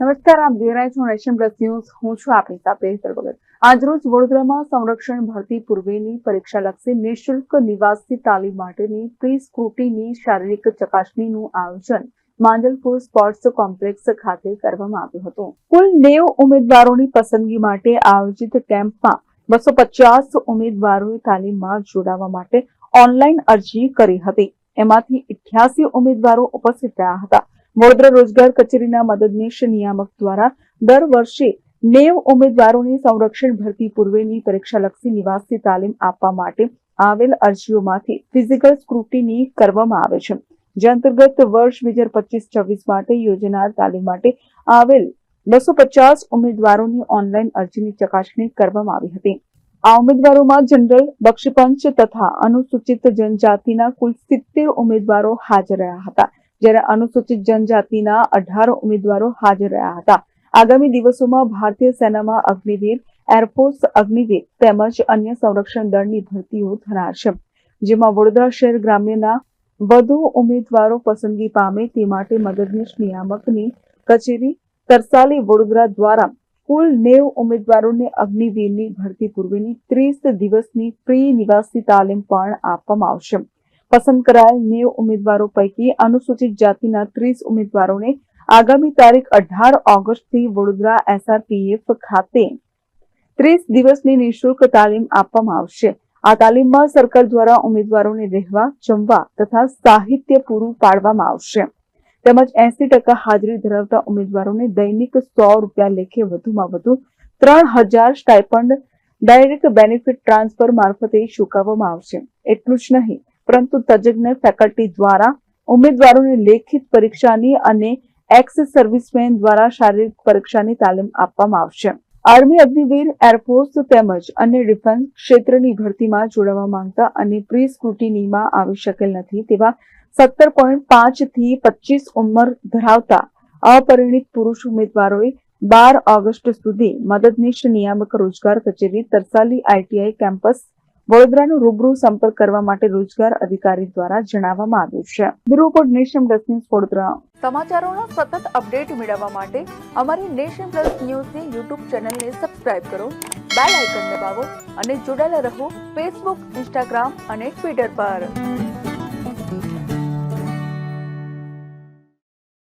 નમસ્કાર, આપ જોઈ રહ્યા છો નેશન પ્લસ ન્યૂઝ. હું છું આપની સાથે હેતલ ભગત. આજરોજ વડોદરામાં સંરક્ષણ ભરતી પૂર્વેની પરીક્ષાલક્ષી નિઃશુલ્ક નિવાસી તાલીમ માટેની પ્રી સ્ક્રુટીની શારીરિક ચકાસણીનું આયોજન માંજલપુર સ્પોર્ટ્સ કોમ્પ્લેક્સ ખાતે કરવામાં આવ્યું હતું. કુલ નેવ ઉમેદવારોની પસંદગી માટે આયોજિત કેમ્પમાં બસો પચાસ ઉમેદવારોએ તાલીમમાં જોડાવા માટે ઓનલાઈન અરજી કરી હતી. એમાંથી ઇઠ્યાસી ઉમેદવારો ઉપસ્થિત રહ્યા હતા. વડોદરા રોજગાર કચેરીના મદદનીશ નિયામક દ્વારા દર વર્ષે નેવ ઉમેદવારોને સંરક્ષણ ભરતી પૂર્વેની પરીક્ષાલક્ષી નિવાસી તાલીમ આપવા માટે આવેલ અરજીઓમાંથી ફિઝિકલ સ્ક્રુટીની કરવામાં આવે છે. જે અંતર્ગત વર્ષ બે હજાર પચીસ છવ્વીસ માટે યોજનાર તાલીમ માટે આવેલ બસો પચાસ ઉમેદવારોની ઓનલાઈન અરજીની ચકાસણી કરવામાં આવી હતી. આ ઉમેદવારોમાં જનરલ, બક્ષપંચ તથા અનુસૂચિત જનજાતિના કુલ સિત્તેર ઉમેદવારો હાજર રહ્યા હતા. જ્યારે અનુસૂચિત જનજાતિના અઢાર ઉમેદવારો હાજર રહ્યા હતા. આગામી દિવસોમાં ભારતીય સેનામાં અગ્નિવીર, એરફોર્સ, અગ્નિવીર તેમજ અન્ય સંરક્ષણ દળની ભરતીઓ થનાર જેમાં વડોદરા શહેર ગ્રામ્યના વધુ ઉમેદવારો પસંદગી પામે તે માટે મદદનીશ નિયામકની કચેરી તરસાલી વડોદરા દ્વારા કુલ નેવ ઉમેદવારોને અગ્નિવીરની ભરતી પૂર્વેની ત્રીસ દિવસની પ્રી નિવાસી તાલીમ પણ આપવામાં આવશે. પસંદ કરાયેલ નેવ ઉમેદવારો પૈકી અનુસૂચિત જાતિના ત્રીસ ઉમેદવારોને આગામી તારીખ અઢાર ઓગસ્ટથી વડોદરા એસઆરપીએફ ખાતે ત્રીસ દિવસની નિઃશુલ્ક તાલીમ આપવામાં આવશે. આ તાલીમમાં સરકાર દ્વારા ઉમેદવારોને રહેવા, જમવા તથા સાહિત્ય પૂરું પાડવામાં આવશે. તેમજ એસી ટકા હાજરી ધરાવતા ઉમેદવારોને દૈનિક સો રૂપિયા લેખે વધુમાં વધુ ત્રણ હજાર સ્ટાઇપન્ડ ડાયરેક્ટ બેનિફિટ ટ્રાન્સફર મારફતે ચૂકવવામાં આવશે. એટલું જ નહીં પરંતુ તજજ્ઞ ફેકલ્ટી દ્વારા ઉમેદવારોને લેખિત પરીક્ષાની અને એક્સ સર્વિસમેન દ્વારા શારીરિક પરીક્ષાની તાલીમ આપવામાં આવશે. આર્મી અગ્નિવીર એરફોર્સ તેમજ અન્ય ડિફેન્સ ક્ષેત્રની ભરતીમાં જોડાવા માંગતા અને પ્રી સ્ક્રુટિનીમાં આવી શકેલ નથી તેવા સત્તર પોઈન્ટ પાંચથી પચીસ ઉંમર ધરાવતા અપરિણિત પુરુષ ઉમેદવારોએ બાર ઓગસ્ટ સુધી મદદનીશ નિયામક રોજગાર કચેરી તરસાલી આઈટીઆઈ કેમ્પસ વડોદરાનો રૂબરૂ સંપર્ક કરવા માટે રોજગાર અધિકારી દ્વારા જણાવવામાં આવ્યું છે. Bureau report nation plus news Vadodara. સમાચારોનો સતત અપડેટ મેળવવા માટે અમારી નેશન પ્લસ ન્યૂઝની યુટ્યુબ ચેનલને સબસ્ક્રાઇબ કરો, બેલ આઇકન દબાવો અને જોડાયેલા રહો ફેસબુક, ઇન્સ્ટાગ્રામ અને ટ્વિટર પર.